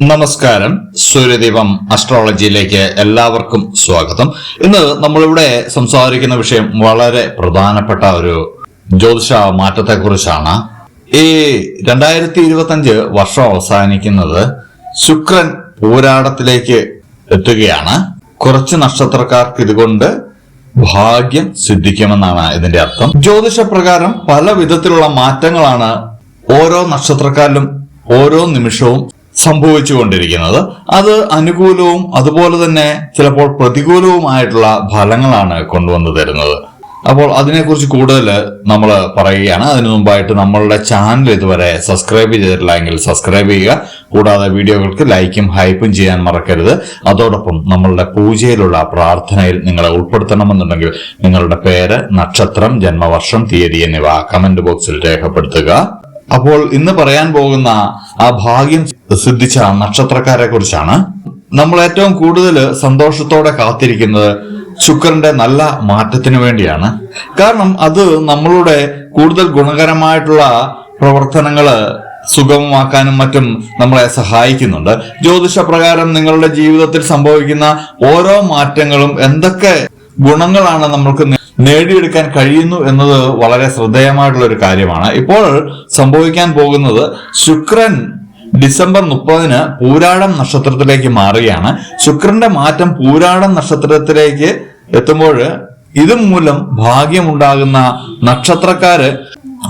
നമസ്കാരം. സൂര്യദീപം അസ്ട്രോളജിയിലേക്ക് എല്ലാവർക്കും സ്വാഗതം. ഇന്ന് നമ്മളിവിടെ സംസാരിക്കുന്ന വിഷയം വളരെ പ്രധാനപ്പെട്ട ഒരു ജ്യോതിഷ മാറ്റത്തെക്കുറിച്ചാണ്. ഈ രണ്ടായിരത്തി ഇരുപത്തി അഞ്ച് വർഷം അവസാനിക്കുന്നത് ശുക്രൻ പോരാടത്തിലേക്ക് എത്തുകയാണ്. കുറച്ച് നക്ഷത്രക്കാർക്ക് ഇതുകൊണ്ട് ഭാഗ്യം സിദ്ധിക്കുമെന്നാണ് ഇതിന്റെ അർത്ഥം. ജ്യോതിഷ പ്രകാരം പല വിധത്തിലുള്ള മാറ്റങ്ങളാണ് ഓരോ നക്ഷത്രക്കാരിലും ഓരോ നിമിഷവും സംഭവിച്ചുകൊണ്ടിരിക്കുന്നത്. അത് അനുകൂലവും അതുപോലെ തന്നെ ചിലപ്പോൾ പ്രതികൂലവുമായിട്ടുള്ള ഫലങ്ങളാണ് കൊണ്ടുവന്നു തരുന്നത്. അപ്പോൾ അതിനെക്കുറിച്ച് കൂടുതൽ നമ്മൾ പറയുകയാണ്. അതിനു മുമ്പായിട്ട് നമ്മളുടെ ചാനൽ ഇതുവരെ സബ്സ്ക്രൈബ് ചെയ്തിട്ടില്ല എങ്കിൽ സബ്സ്ക്രൈബ് ചെയ്യുക. കൂടാതെ വീഡിയോകൾക്ക് ലൈക്കും ഹൈപ്പും ചെയ്യാൻ മറക്കരുത്. അതോടൊപ്പം നമ്മളുടെ പൂജയിലുള്ള പ്രാർത്ഥനയിൽ നിങ്ങളെ ഉൾപ്പെടുത്തണമെന്നുണ്ടെങ്കിൽ നിങ്ങളുടെ പേര് നക്ഷത്രം ജന്മവർഷം തീയതി എന്നിവ കമന്റ് ബോക്സിൽ രേഖപ്പെടുത്തുക. അപ്പോൾ ഇന്ന് പറയാൻ പോകുന്ന ആ ഭാഗ്യം സിദ്ധിച്ച നക്ഷത്രക്കാരെ കുറിച്ചാണ്. നമ്മൾ ഏറ്റവും കൂടുതൽ സന്തോഷത്തോടെ കാത്തിരിക്കുന്നത് ശുക്രന്റെ നല്ല മാറ്റത്തിന് വേണ്ടിയാണ്. കാരണം അത് നമ്മളുടെ കൂടുതൽ ഗുണകരമായിട്ടുള്ള പ്രവർത്തനങ്ങൾ സുഗമമാക്കാനും മറ്റും നമ്മളെ സഹായിക്കുന്നുണ്ട്. ജ്യോതിഷ പ്രകാരം നിങ്ങളുടെ ജീവിതത്തിൽ സംഭവിക്കുന്ന ഓരോ മാറ്റങ്ങളും എന്തൊക്കെ ഗുണങ്ങളാണ് നമ്മൾക്ക് നേടിയെടുക്കാൻ കഴിയുന്നു എന്നത് വളരെ ശ്രദ്ധേയമായിട്ടുള്ള ഒരു കാര്യമാണ്. ഇപ്പോൾ സംഭവിക്കാൻ പോകുന്നത് ശുക്രൻ ഡിസംബർ മുപ്പതിന് പൂരാടം നക്ഷത്രത്തിലേക്ക് മാറുകയാണ്. ശുക്രന്റെ മാറ്റം പൂരാടം നക്ഷത്രത്തിലേക്ക് എത്തുമ്പോൾ ഇതും ഇതുമൂലം ഭാഗ്യമുണ്ടാകുന്ന നക്ഷത്രക്കാര്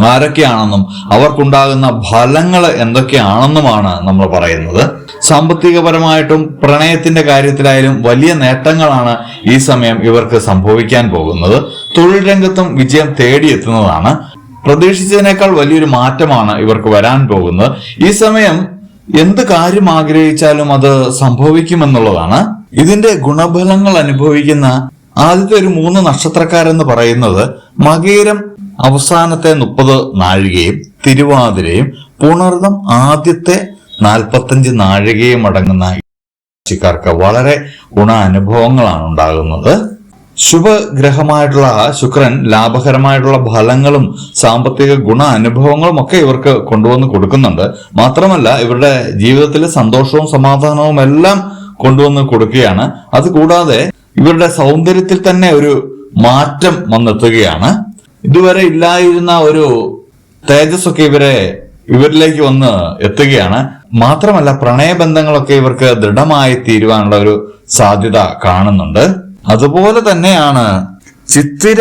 ആരൊക്കെയാണെന്നും അവർക്കുണ്ടാകുന്ന ഫലങ്ങൾ എന്തൊക്കെയാണെന്നുമാണ് നമ്മൾ പറയുന്നത്. സാമ്പത്തികപരമായിട്ടും പ്രണയത്തിന്റെ കാര്യത്തിലായാലും വലിയ നേട്ടങ്ങളാണ് ഈ സമയം ഇവർക്ക് സംഭവിക്കാൻ പോകുന്നത്. തൊഴിൽ രംഗത്തും വിജയം തേടിയെത്തുന്നതാണ്. പ്രതീക്ഷിച്ചതിനേക്കാൾ വലിയൊരു മാറ്റമാണ് ഇവർക്ക് വരാൻ പോകുന്നത്. ഈ സമയം എന്ത് കാര്യം ആഗ്രഹിച്ചാലും അത് സംഭവിക്കുമെന്നുള്ളതാണ്. ഇതിന്റെ ഗുണഫലങ്ങൾ അനുഭവിക്കുന്ന ആദ്യത്തെ ഒരു മൂന്ന് നക്ഷത്രക്കാരെന്ന് പറയുന്നത് മകേരം അവസാനത്തെ മുപ്പത് നാഴികയും തിരുവാതിരയും പുണർന്നം ആദ്യത്തെ നാൽപ്പത്തഞ്ച് നാഴികയും അടങ്ങുന്ന രാശിക്കാർക്ക് വളരെ ഗുണ അനുഭവങ്ങളാണ് ഉണ്ടാകുന്നത്. ശുഭഗ്രഹമായിട്ടുള്ള ശുക്രൻ ലാഭകരമായിട്ടുള്ള ഫലങ്ങളും സാമ്പത്തിക ഗുണ അനുഭവങ്ങളും ഒക്കെ ഇവർക്ക് കൊണ്ടുവന്ന് കൊടുക്കുന്നുണ്ട്. മാത്രമല്ല ഇവരുടെ ജീവിതത്തിൽ സന്തോഷവും സമാധാനവും എല്ലാം കൊണ്ടുവന്ന് കൊടുക്കുകയാണ്. അതുകൂടാതെ ഇവരുടെ സൗന്ദര്യത്തിൽ തന്നെ ഒരു മാറ്റം വന്നെത്തുകയാണ്. ഇതുവരെ ഇല്ലായിരുന്ന ഒരു തേജസ്സൊക്കെ ഇവരെ ഇവരിലേക്ക് വന്ന് എത്തുകയാണ്. മാത്രമല്ല പ്രണയബന്ധങ്ങളൊക്കെ ഇവർക്ക് ദൃഢമായി തീരുവാനുള്ള ഒരു സാധ്യത കാണുന്നുണ്ട്. അതുപോലെ തന്നെയാണ് ചിത്തിര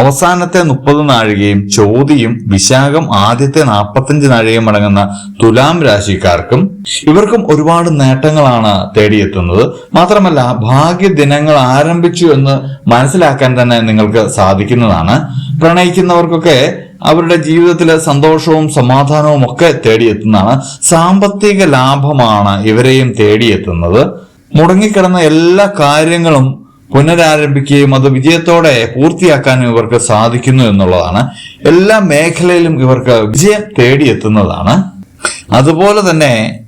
അവസാനത്തെ മുപ്പത് നാഴികയും ചോതിയും വിശാഖം ആദ്യത്തെ നാൽപ്പത്തഞ്ച് നാഴികയും അടങ്ങുന്ന തുലാം രാശിക്കാർക്കും ഇവർക്കും ഒരുപാട് നേട്ടങ്ങളാണ് തേടിയെത്തുന്നത്. മാത്രമല്ല ഭാഗ്യ ദിനങ്ങൾ ആരംഭിച്ചു എന്ന് മനസ്സിലാക്കാൻ തന്നെ നിങ്ങൾക്ക് സാധിക്കുന്നതാണ്. പ്രണയിക്കുന്നവർക്കൊക്കെ അവരുടെ ജീവിതത്തിലെ സന്തോഷവും സമാധാനവും ഒക്കെ തേടിയെത്തുന്നതാണ്. സാമ്പത്തിക ലാഭമാണ് ഇവരെയും തേടിയെത്തുന്നത്. മുടങ്ങിക്കിടന്ന എല്ലാ കാര്യങ്ങളും പുനരാരംഭിക്കുകയും അത് വിജയത്തോടെ പൂർത്തിയാക്കാനും ഇവർക്ക് സാധിക്കുന്നു എന്നുള്ളതാണ്. എല്ലാ മേഖലയിലും ഇവർക്ക് വിജയം തേടിയെത്തുന്നതാണ്. അതുപോലെ തന്നെ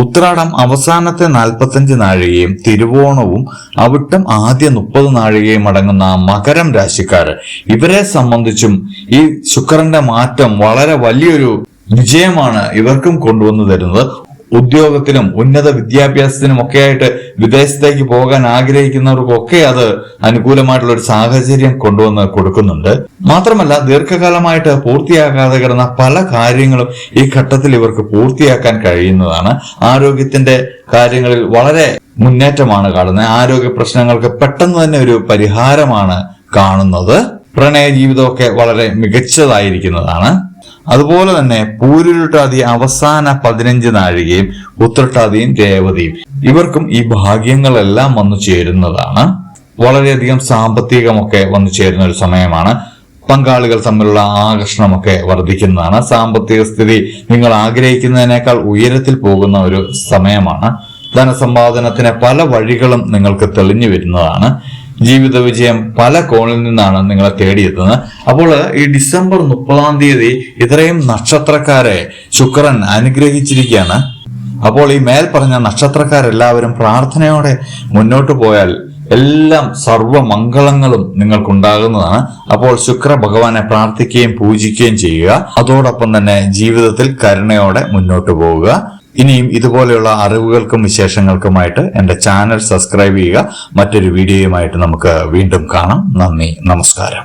ഉത്രാടം അവസാനത്തെ നാൽപ്പത്തഞ്ച് നാഴികയും തിരുവോണവും അവിട്ടം ആദ്യ മുപ്പത് നാഴികയും അടങ്ങുന്ന മകരം രാശിക്കാർ ഇവരെ സംബന്ധിച്ചും ഈ ശുക്രന്റെ മാറ്റം വളരെ വലിയൊരു വിജയമാണ് ഇവർക്കും കൊണ്ടുവന്നു തരുന്നത്. ഉദ്യോഗത്തിലും ഉന്നത വിദ്യാഭ്യാസത്തിനും ഒക്കെ ആയിട്ട് വിദേശത്തേക്ക് പോകാൻ ആഗ്രഹിക്കുന്നവർക്കൊക്കെ അത് അനുകൂലമായിട്ടുള്ള ഒരു സാഹചര്യം കൊണ്ടുവന്ന് കൊടുക്കുന്നുണ്ട്. മാത്രമല്ല ദീർഘകാലമായിട്ട് പൂർത്തിയാകാതെ കിടന്ന പല കാര്യങ്ങളും ഈ ഘട്ടത്തിൽ ഇവർക്ക് പൂർത്തിയാക്കാൻ കഴിയുന്നതാണ്. ആരോഗ്യത്തിന്റെ കാര്യങ്ങളിൽ വളരെ മുന്നേറ്റമാണ് കാണുന്നത്. ആരോഗ്യ പ്രശ്നങ്ങൾക്ക് പെട്ടെന്ന് തന്നെ ഒരു പരിഹാരമാണ് കാണുന്നത്. പ്രണയ ജീവിതമൊക്കെ വളരെ മികച്ചതായിരിക്കുന്നതാണ്. അതുപോലെ തന്നെ പൂരുരുട്ടാതി അവസാന പതിനഞ്ച് നാഴികയും ഉത്രട്ടാതിയും രേവതിയും. ഇവർക്കും ഈ ഭാഗ്യങ്ങളെല്ലാം വന്നു ചേരുന്നതാണ്. വളരെയധികം സാമ്പത്തികമൊക്കെ വന്നു ചേരുന്ന ഒരു സമയമാണ്. പങ്കാളികൾ തമ്മിലുള്ള ആകർഷണമൊക്കെ വർദ്ധിക്കുന്നതാണ്. സാമ്പത്തിക സ്ഥിതി നിങ്ങൾ ആഗ്രഹിക്കുന്നതിനേക്കാൾ ഉയരത്തിൽ പോകുന്ന ഒരു സമയമാണ്. ധനസമ്പാദനത്തിന് പല വഴികളും നിങ്ങൾക്ക് തെളിഞ്ഞു വരുന്നതാണ്. ജീവിത വിജയം പല കോണിൽ നിന്നാണ് നിങ്ങളെ തേടിയെത്തുന്നത്. അപ്പോൾ ഈ ഡിസംബർ മുപ്പതാം തീയതി ഇത്രയും നക്ഷത്രക്കാരെ ശുക്രൻ അനുഗ്രഹിച്ചിരിക്കുകയാണ്. അപ്പോൾ ഈ മേൽ പറഞ്ഞ നക്ഷത്രക്കാരെല്ലാവരും പ്രാർത്ഥനയോടെ മുന്നോട്ട് പോയാൽ എല്ലാം സർവമംഗളങ്ങളും നിങ്ങൾക്കുണ്ടാകുന്നതാണ്. അപ്പോൾ ശുക്ര ഭഗവാനെ പ്രാർത്ഥിക്കുകയും പൂജിക്കുകയും ചെയ്യുക. അതോടൊപ്പം തന്നെ ജീവിതത്തിൽ കരുണയോടെ മുന്നോട്ട് പോവുക. ഇനിയും ഇതുപോലെയുള്ള അറിവുകൾക്കും വിശേഷങ്ങൾക്കുമായിട്ട് എന്റെ ചാനൽ സബ്സ്ക്രൈബ് ചെയ്യുക. മറ്റൊരു വീഡിയോയുമായിട്ട് നമുക്ക് വീണ്ടും കാണാം. നന്ദി നമസ്കാരം.